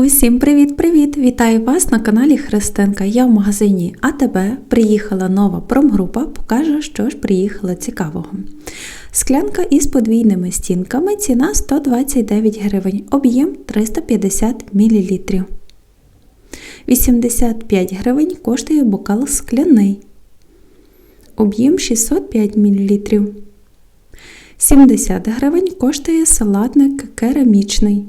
Усім привіт-привіт! Вітаю вас на каналі Христинка. Я в магазині АТБ. Приїхала нова промгрупа, покаже, що ж приїхала цікавого. Склянка із подвійними стінками, ціна 129 гривень, об'єм 350 мл. 85 гривень коштує бокал скляний. Об'єм 605 мл. 70 гривень коштує салатник керамічний.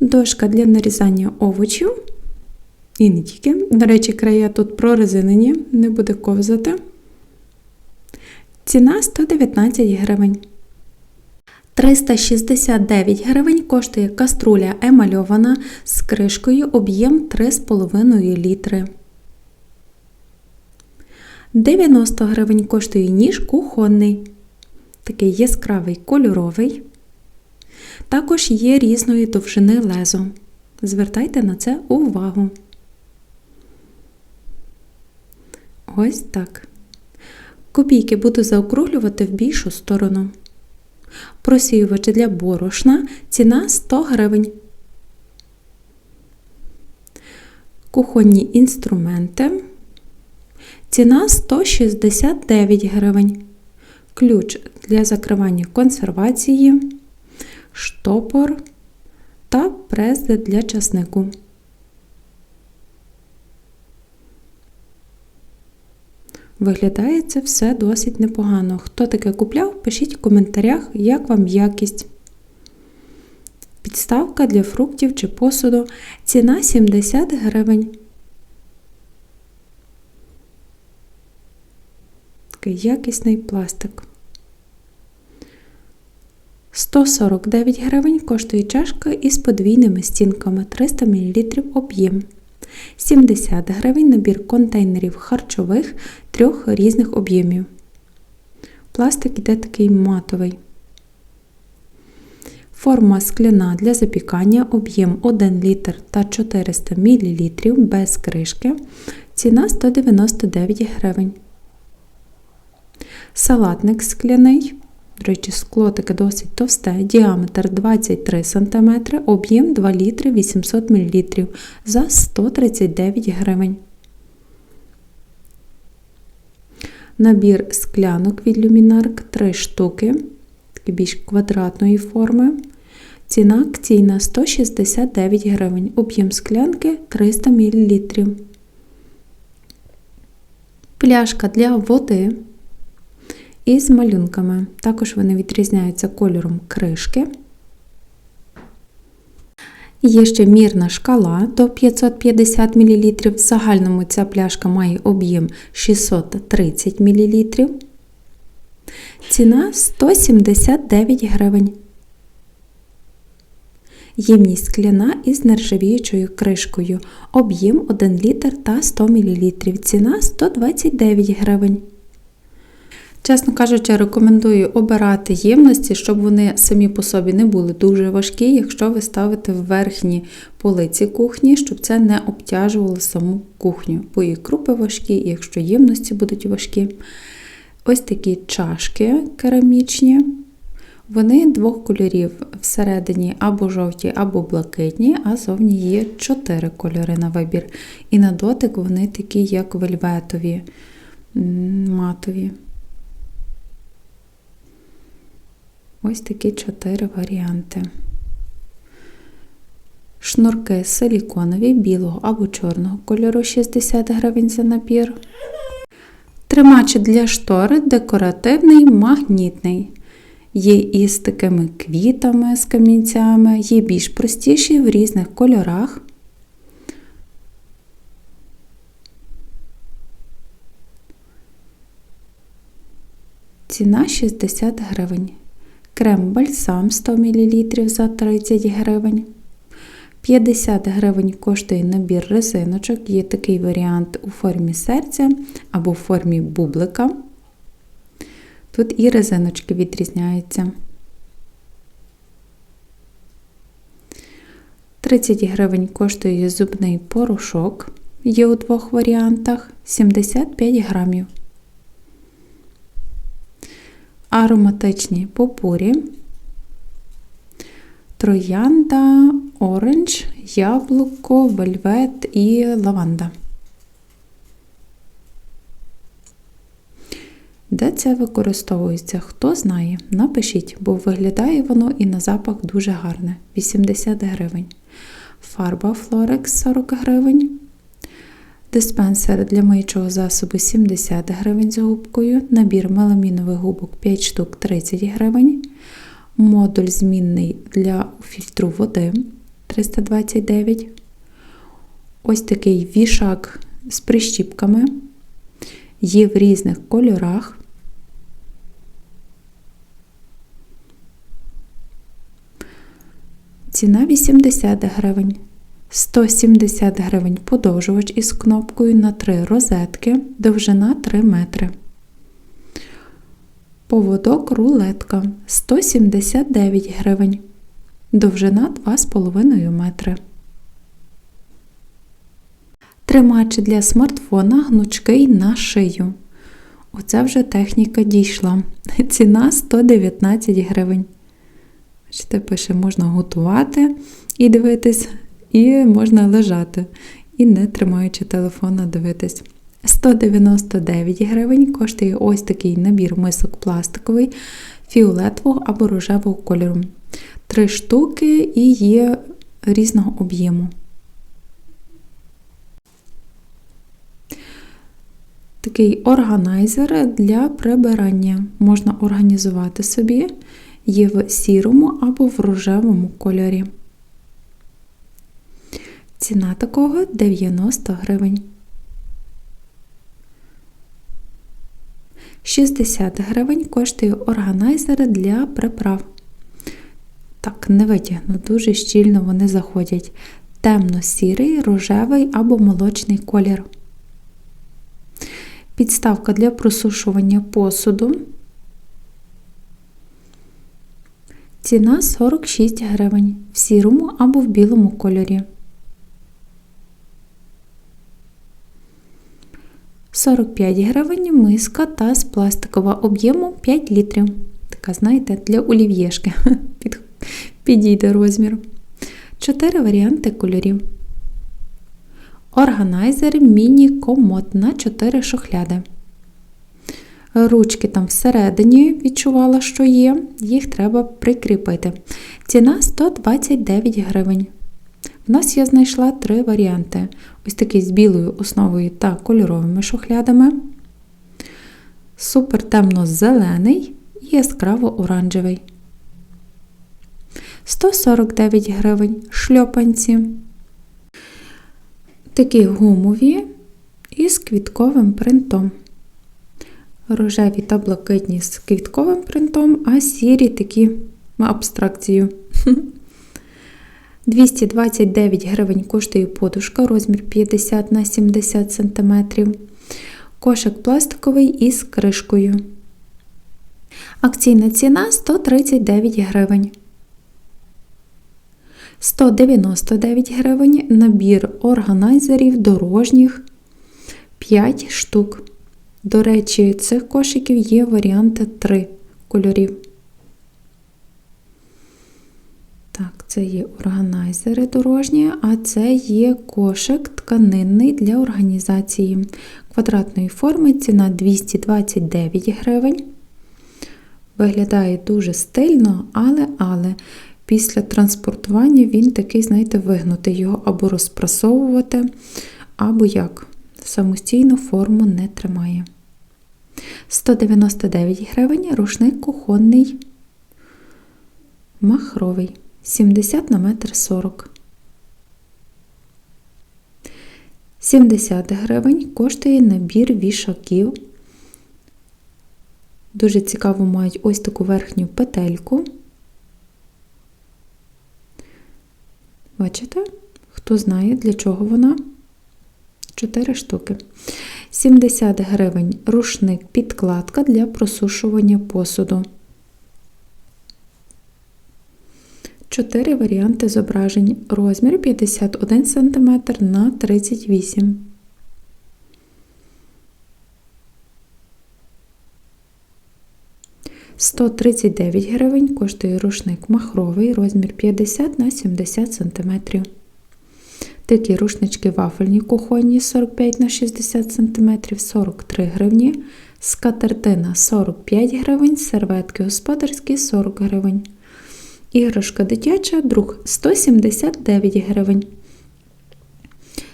Дошка для нарізання овочів. І не тільки. До речі, края тут прорезинені, не буде ковзати. Ціна 119 гривень. 369 гривень коштує каструля емальована з кришкою об'єм 3,5 літри. 90 гривень коштує ніж кухонний. Такий яскравий кольоровий. Також є різної довжини лезо. Звертайте на це увагу. Ось так. Копійки буду заокруглювати в більшу сторону. Просіювач для борошна ціна 100 гривень. Кухонні інструменти. Ціна 169 гривень. Ключ для закривання консервації штопор та прес для часнику. Виглядає це все досить непогано. Хто таке купляв, пишіть в коментарях, як вам якість. Підставка для фруктів чи посуду. Ціна 70 гривень. Такий якісний пластик. 149 гривень коштує чашка із подвійними стінками 300 мл об'єм. 70 гривень набір контейнерів харчових трьох різних об'ємів. Пластик іде такий матовий. Форма скляна для запікання, об'єм 1 літр та 400 мл без кришки. Ціна 199 гривень. Салатник скляний. До речі, скло таке досить товсте, діаметр 23 см, об'єм 2 літри 800 мл за 139 гривень. Набір склянок від люмінарк 3 штуки, такі більш квадратної форми. Ціна акційна 169 гривень, об'єм склянки 300 мл. Пляшка для води із малюнками. Також вони відрізняються кольором кришки. Є ще мірна шкала до 550 мл. В загальному ця пляшка має об'єм 630 мл. Ціна 179 гривень. Ємність скляна із нержавіючою кришкою. Об'єм 1 літр та 100 мл. Ціна 129 гривень. Чесно кажучи, рекомендую обирати ємності, щоб вони самі по собі не були дуже важкі, якщо ви ставите в верхні полиці кухні, щоб це не обтяжувало саму кухню. Бо і крупи важкі, і якщо ємності будуть важкі. Ось такі чашки керамічні. Вони двох кольорів всередині або жовті, або блакитні, а зовні є чотири кольори на вибір. І на дотик вони такі, як вельветові, матові. Ось такі чотири варіанти. Шнурки силіконові білого або чорного кольору 60 гривень за набір. Тримач для штори декоративний магнітний. Є із такими квітами з камінцями, є більш простіші в різних кольорах. Ціна 60 гривень. Крем бальсам 100 мл за 30 гривень. 50 гривень коштує набір резиночок. Є такий варіант у формі серця або в формі бублика. Тут і резиночки відрізняються. 30 гривень коштує зубний порошок. Є у двох варіантах 75 грамів. Ароматичні попурі троянда, оранж, яблуко, вельвет і лаванда. Де це використовується? Хто знає? Напишіть, бо виглядає воно і на запах дуже гарне 80 гривень. Фарба Florex 40 гривень. Диспенсер для миючого засобу 70 гривень з губкою. Набір меламінових губок 5 штук 30 гривень. Модуль змінний для фільтру води 329. Ось такий вішак з прищіпками. Є в різних кольорах. Ціна 80 гривень. 170 гривень подовжувач із кнопкою на 3 розетки, довжина 3 метри. Поводок рулетка 179 гривень. Довжина 2,5 метри. Тримач для смартфона гнучкий на шию. Оце вже техніка дійшла. Ціна 119 гривень. Бачите, пише, можна готувати і дивитись, і можна лежати. І не тримаючи телефона, дивитись. 199 гривень коштує ось такий набір мисок пластиковий, фіолетового або рожевого кольору. Три штуки і є різного об'єму. Такий органайзер для прибирання. Можна організувати собі, є в сірому або в рожевому кольорі. Ціна такого 90 гривень. 60 гривень коштує органайзер для приправ. Так, не витягну, дуже щільно вони заходять. Темно-сірий, рожевий або молочний колір. Підставка для просушування посуду. Ціна 46 гривень в сірому або в білому кольорі. 45 гривень миска таз пластикова об'єму 5 літрів. Така, знаєте, для олів'єшки. Підійде розмір. 4 варіанти кольорів. Органайзер міні-комод на 4 шухляди. Ручки там всередині відчувала, що є, їх треба прикріпити. Ціна 129 гривень. У нас я знайшла три варіанти: ось такий з білою основою та кольоровими шухлядами, супер темно-зелений і яскраво-оранжевий. 149 гривень шльопанці. Такі гумові із квітковим принтом. Рожеві та блакитні з квітковим принтом, а сірі такі абстракцію. 229 гривень коштує подушка, розмір 50 на 70 см. Кошик пластиковий із кришкою. Акційна ціна 139 гривень. 199 гривень набір органайзерів дорожніх 5 штук. До речі, цих кошиків є варіанти 3 кольорів. Так, це є органайзери дорожні, а це є кошик тканинний для організації квадратної форми. Ціна 229 гривень. Виглядає дуже стильно, але але після транспортування він такий, знаєте, вигнути його або розпрасовувати, або як. Самостійну форму не тримає. 199 гривень рушник кухонний махровий. 70 на метр 40. 70 гривень коштує набір вішаків. Дуже цікаво мають ось таку верхню петельку. Бачите? Хто знає, для чого вона? 4 штуки. 70 гривень рушник підкладка для просушування посуду. Чотири варіанти зображень. Розмір 51 см на 38 см. 139 гривень коштує рушник махровий, розмір 50 на 70 см. Такі рушнички вафельні кухонні 45 на 60 см 43 гривні, скатертина 45 гривень, серветки господарські 40 гривень. Іграшка дитяча, друг 179 гривень.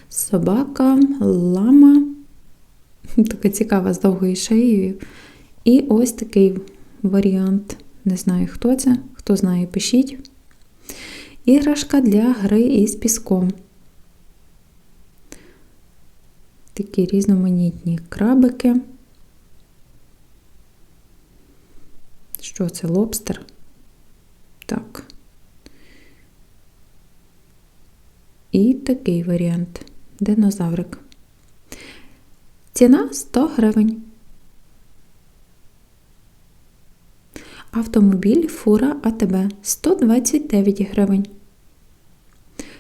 Собака, лама. Така цікава з довгою шиєю. І ось такий варіант. Не знаю, хто це. Хто знає, пишіть. Іграшка для гри із піском. Такі різноманітні крабики. Що це? Лобстер? Так. І такий варіант. Динозаврик. Ціна 100 гривень. Автомобіль фура АТБ 129 гривень.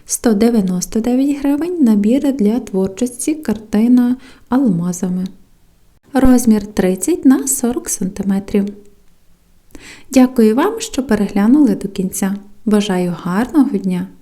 199 гривень набір для творчості картина алмазами. Розмір 30 на 40 см. Дякую вам, що переглянули до кінця. Бажаю гарного дня!